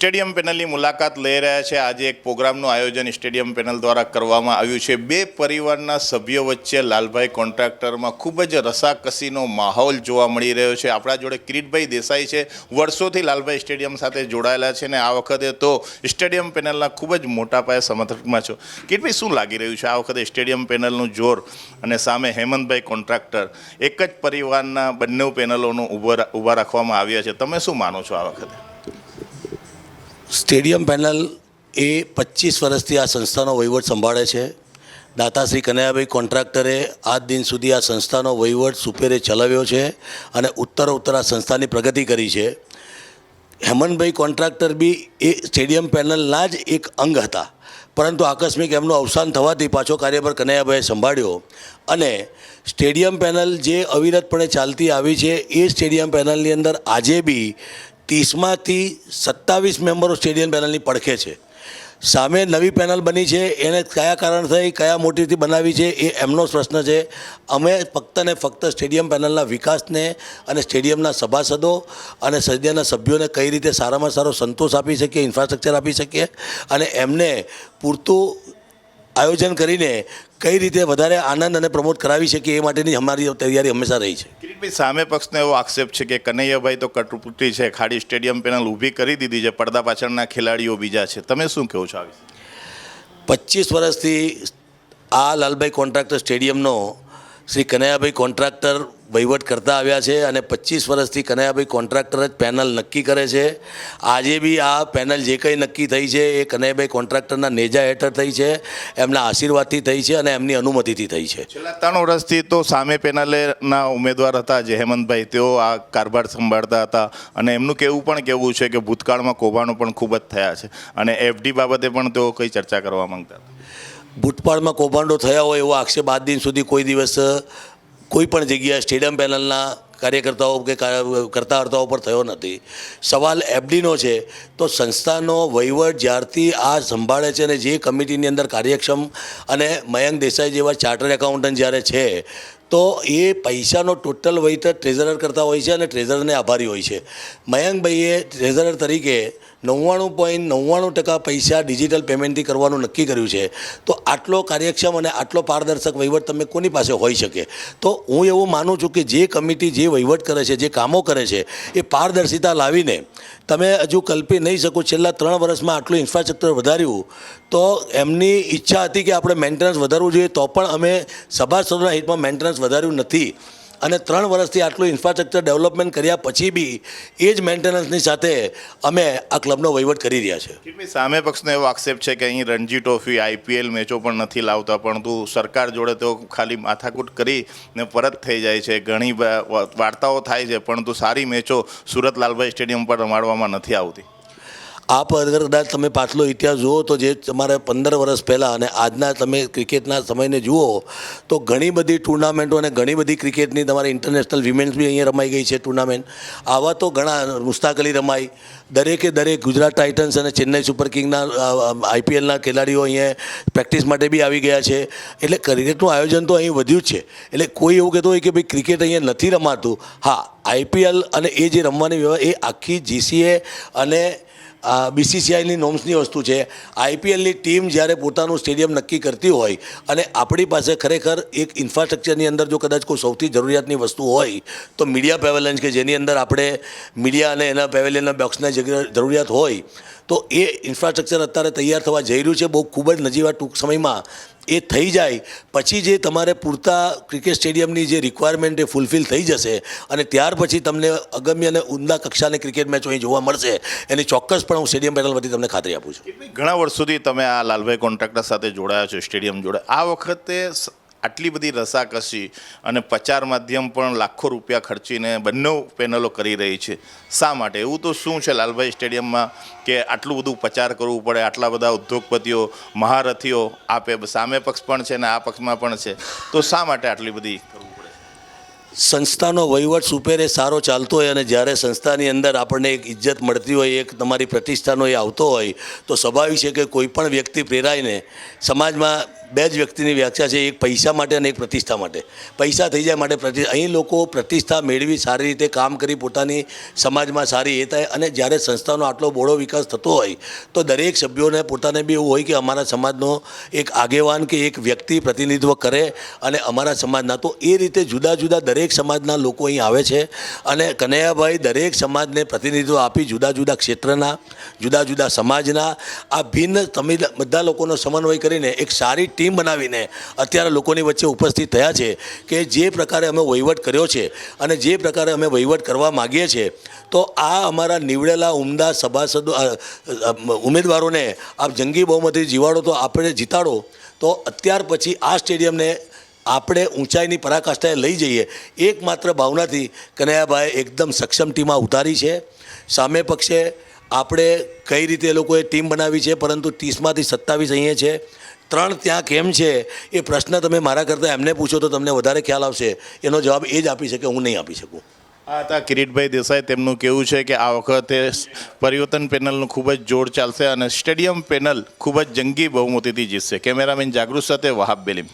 Stadium પેનલની મુલાકાત લઈ રહ્યા છે. આજે એક પ્રોગ્રામનું આયોજન સ્ટેડિયમ પેનલ દ્વારા કરવામાં આવ્યું છે. બે પરિવારના સભ્યો વચ્ચે લાલભાઈ કોન્ટ્રાક્ટરમાં ખૂબ જ રસાકસીનો માહોલ જોવા મળી રહ્યો છે. આપણા જોડે કિરીટભાઈ દેસાઈ છે. વર્ષોથી લાલભાઈ સ્ટેડિયમ સાથે જોડાયેલા છે ને આ વખતે તો સ્ટેડિયમ પેનલના ખૂબ જ મોટા પાયે સમર્થકમાં છો. કિરીટભાઈ, શું લાગી રહ્યું છે આ વખતે સ્ટેડિયમ પેનલનું જોર અને સામે હેમંતભાઈ કોન્ટ્રાક્ટર એક જ પરિવારના બંને પેનલોનું ઊભા રાખવામાં આવ્યા છે. તમે શું માનો છો આ વખતે? સ્ટેડિયમ પેનલ એ પચીસ વર્ષથી આ સંસ્થાનો વહીવટ સંભાળે છે. દાતાશ્રી કનૈયાભાઈ કોન્ટ્રાક્ટરે આજ દિન સુધી આ સંસ્થાનો વહીવટ સુપેરે ચલાવ્યો છે અને ઉત્તર ઉત્તર આ સંસ્થાની પ્રગતિ કરી છે. હેમંતભાઈ કોન્ટ્રાક્ટર બી એ સ્ટેડિયમ પેનલના જ એક અંગ હતા. પરંતુ આકસ્મિક એમનું અવસાન થવાથી પાછો કાર્યભાર કનૈયાભાઈએ સંભાળ્યો અને સ્ટેડિયમ પેનલ જે અવિરતપણે ચાલતી આવી છે એ સ્ટેડિયમ પેનલની અંદર આજે બી ત્રીસમાંથી સત્તાવીસ મેમ્બરો સ્ટેડિયમ પેનલની પડખે છે. સામે નવી પેનલ બની છે, એને કયા કારણથી કયા મોટીથી બનાવી છે, એ એમનો પ્રશ્ન છે. અમે ફક્ત ને ફક્ત સ્ટેડિયમ પેનલના વિકાસને અને સ્ટેડિયમના સભાસદો અને સદ્યના સભ્યોને કઈ રીતે સારામાં સારો સંતોષ આપી શકીએ, ઇન્ફ્રાસ્ટ્રક્ચર આપી શકીએ અને એમને પૂરતું આયોજન કરીને કઈ રીતે વધારે આનંદ અને પ્રમોદ કરાવી શકીએ એ માટેની અમારી તૈયારી હંમેશા રહી છે. કિરીટભાઈ સામે પક્ષનો એવો આક્ષેપ છે કે કનૈયાભાઈ તો કટપુટી છે ખાડી સ્ટેડિયમ પેનલ ઊભી કરી દીધી છે પડદા પાછળના ખેલાડીઓ બીજા છે. તમે શું કહો છો આવી પચીસ વર્ષથી આ લાલભાઈ કોન્ટ્રાક્ટર સ્ટેડિયમનો શ્રી કનૈયાભાઈ કોન્ટ્રાક્ટર વહીવટ કરતા આવ્યા છે અને પચીસ વર્ષથી કનૈયાભાઈ કોન્ટ્રાક્ટર જ પેનલ નક્કી કરે છે. આજે બી આ પેનલ જે કંઈ નક્કી થઈ છે એ કનૈયાભાઈ કોન્ટ્રાક્ટરના નેજા હેઠળ થઈ છે, એમના આશીર્વાદથી થઈ છે અને એમની અનુમતિથી થઈ છે. ત્રણ વર્ષથી તો સામે પેનલના ઉમેદવાર હતા જે હેમંતભાઈ, તેઓ આ કારભાર સંભાળતા હતા અને એમનું કહેવું પણ કેવું છે કે ભૂતકાળમાં કૌભાંડો પણ ખૂબ જ થયા છે અને એફડી બાબતે પણ તેઓ કંઈ ચર્ચા કરવા માંગતા હતા? ભૂતપાળમાં કૌભાંડો થયા હોય એવો આક્ષેપ આજ દિન સુધી કોઈ દિવસ કોઈ પણ જગ્યાએ સ્ટેડિયમ પેનલના કાર્યકર્તાઓ કે કરતા કરતાહર્તાઓ પર થયો નથી. સવાલ એફડીનો છે, તો સંસ્થાનો વહીવટ જ્યારથી આ સંભાળે છે અને જે કમિટીની અંદર કાર્યક્ષમ અને મયંક દેસાઈ જેવા ચાર્ટર્ડ એકાઉન્ટન્ટ જ્યારે છે, તો એ પૈસાનો ટોટલ વહીવટ ટ્રેઝરર કરતા હોય છે અને ટ્રેઝરરને આભારી હોય છે. મયંકભાઈએ ટ્રેઝરર તરીકે નવ્વાણું પોઈન્ટ નવ્વાણું ટકા પૈસા ડિજિટલ પેમેન્ટથી કરવાનું નક્કી કર્યું છે. તો આટલો કાર્યક્ષમ અને આટલો પારદર્શક વહીવટ તમે કોની પાસે હોઈ શકે? તો હું એવું માનું છું કે જે કમિટી જે વહીવટ કરે છે, જે કામો કરે છે, એ પારદર્શિતા લાવીને તમે હજુ કલ્પી નહીં શકો છેલ્લા ત્રણ વર્ષમાં આટલું ઇન્ફ્રાસ્ટ્રક્ચર વધાર્યું, તો એમની ઈચ્છા હતી કે આપણે મેન્ટેનન્સ વધારવું જોઈએ, તો પણ અમે સભાસદોના હિતમાં મેન્ટેનન્સ વધાર્યું નથી. અને ત્રણ વર્ષથી આટલું ઇન્ફ્રાસ્ટ્રક્ચર ડેવલપમેન્ટ કર્યા પછી બી એ જ મેન્ટેનન્સની સાથે અમે આ ક્લબનો વહીવટ કરી રહ્યા છે. સામે પક્ષનો એવો આક્ષેપ છે કે અહીં રણજી ટ્રોફી આઈપીએલ મેચો પણ નથી લાવતા, પરંતુ સરકાર જોડે તેઓ ખાલી માથાકૂટ કરી ને પરત થઈ જાય છે. ઘણી વાર્તાઓ થાય છે, પરંતુ સારી મેચો સુરત લાલભાઈ સ્ટેડિયમ પર રમાડવામાં નથી આવતી. આપ અગર કદાચ તમે પાછલો ઇતિહાસ જુઓ તો જે તમારે પંદર વર્ષ પહેલાં અને આજના તમે ક્રિકેટના સમયને જુઓ તો ઘણી બધી ટુર્નામેન્ટો અને ઘણી બધી ક્રિકેટની તમારે ઇન્ટરનેશનલ વિમેન્સ બી અહીંયા રમાઈ ગઈ છે ટુર્નામેન્ટ. આવા તો ઘણા મુસ્તાક અલી રમાઈ. દરેકે દરેક ગુજરાત ટાઇટન્સ અને ચેન્નઈ સુપર કિંગના આઈપીએલના ખેલાડીઓ અહીંયા પ્રેક્ટિસ માટે બી આવી ગયા છે. એટલે ક્રિકેટનું આયોજન તો અહીં વધ્યું જ છે. એટલે કોઈ એવું કહેતું હોય કે ભાઈ ક્રિકેટ અહીંયા નથી રમાતું. હા આઈપીએલ અને એ જે રમવાની વ્યવસ્થા, એ આખી જીસીએ અને બીસીસીઆઈની નોમ્સની વસ્તુ છે આઈપીએલની ટીમ જ્યારે પોતાનું સ્ટેડિયમ નક્કી કરતી હોય અને આપણી પાસે ખરેખર એક ઇન્ફ્રાસ્ટ્રક્ચરની અંદર જો કદાચ કોઈ સૌથી જરૂરિયાતની વસ્તુ હોય, તો મીડિયા પેવેલન્સ કે જેની અંદર આપણે મીડિયા અને એના પેવેલિયનના બોક્સના જરૂરિયાત હોય, તો એ ઇન્ફ્રાસ્ટ્રક્ચર અત્યારે તૈયાર થવા જઈ રહ્યું છે. બહુ ખૂબ જ નજીવા ટૂંક સમયમાં એ થઈ જાય. પછી જે તમારે પૂરતા ક્રિકેટ સ્ટેડિયમની જે રિક્વાયરમેન્ટ એ ફૂલફિલ થઈ જશે અને ત્યાર પછી તમને અગમ્ય અને ઉંદા કક્ષાની ક્રિકેટ મેચ અહીં જોવા મળશે, એની ચોક્કસ પણ હું સ્ટેડિયમ પેનલ વતી તમને ખાતરી આપું છું. ઘણા વર્ષોથી તમે આ લાલભાઈ કોન્ટ્રાક્ટર સાથે જોડાયા છો, સ્ટેડિયમ જોડે આ વખતે આટલી બધી રસાકસી અને પ્રચાર માધ્યમ પણ લાખો રૂપિયા ખર્ચીને બંને પેનલો કરી રહી છે. શા માટે? એવું તો શું છે લાલભાઈ સ્ટેડિયમમાં કે આટલું બધું પ્રચાર કરવું પડે, આટલા બધા ઉદ્યોગપતિઓ, મહારથીઓ આપે, સામે પક્ષ પણ છે ને આ પક્ષમાં પણ છે. તો શા માટે આટલી બધી સંસ્થાનો વહીવટ સુપેરે સારો ચાલતો હોય અને જ્યારે સંસ્થાની અંદર આપણને એક ઇજ્જત મળતી હોય, એક તમારી પ્રતિષ્ઠાનો એ આવતો હોય, તો સ્વાભાવિક છે કે કોઈ પણ વ્યક્તિ પ્રેરાઈને સમાજમાં બે જ વ્યક્તિની વ્યાખ્યા છે, એક પૈસા માટે અને એક પ્રતિષ્ઠા માટે. પૈસા થઈ જાય માટે પ્રતિ, અહીં લોકો પ્રતિષ્ઠા મેળવી સારી રીતે કામ કરી પોતાની સમાજમાં સારી એ થાય અને જ્યારે સંસ્થાનો આટલો બહોળો વિકાસ થતો હોય, તો દરેક સભ્યોને પોતાને બી એવું હોય કે અમારા સમાજનો એક આગેવાન કે એક વ્યક્તિ પ્રતિનિધિત્વ કરે અને અમારા સમાજના. તો એ રીતે જુદા જુદા દરેક સમાજના લોકો અહીં આવે છે અને કનૈયાભાઈ દરેક સમાજને પ્રતિનિધિત્વ આપી જુદા જુદા ક્ષેત્રના, જુદા જુદા સમાજના, આ ભિન્ન, તમે બધા લોકોનો સમન્વય કરીને એક સારી ટીમ બનાવીને અત્યારે લોકોની વચ્ચે ઉપસ્થિત થયા છે કે જે પ્રકારે અમે વહીવટ કર્યો છે અને જે પ્રકારે અમે વહીવટ કરવા માગીએ છીએ, તો આ અમારા નીવડેલા ઉમદા સભાસદો ઉમેદવારોને આપ જંગી બહુમતી જીવાડો તો આપણે જીતાડો, તો અત્યાર પછી આ સ્ટેડિયમને આપણે ઊંચાઈની પરાકાષ્ઠાએ લઈ જઈએ. એકમાત્ર ભાવનાથી કનૈયાભાઈ એકદમ સક્ષમ ટીમમાં ઉતારી છે. સામે પક્ષે આપણે કઈ રીતે એ લોકોએ ટીમ બનાવી છે, પરંતુ ત્રીસમાંથી સત્તાવીસ અહીંયા છે. ત્રણ ત્યાં કેમ છે, એ પ્રશ્ન તમે મારા કરતાં એમને પૂછો તો તમને વધારે ખ્યાલ આવશે. એનો જવાબ એ જ આપી શકે, હું નહીં આપી શકું. આ હતા કિરીટભાઈ દેસાઈ, તેમનું કેવું છે કે આ વખતે પરિવર્તન પેનલનું ખૂબ જ જોર ચાલશે અને સ્ટેડિયમ પેનલ ખૂબ જ જંગી બહુમતીથી જીતશે. કેમેરામેન જાગૃત સાથે વહાબ બેલીમ.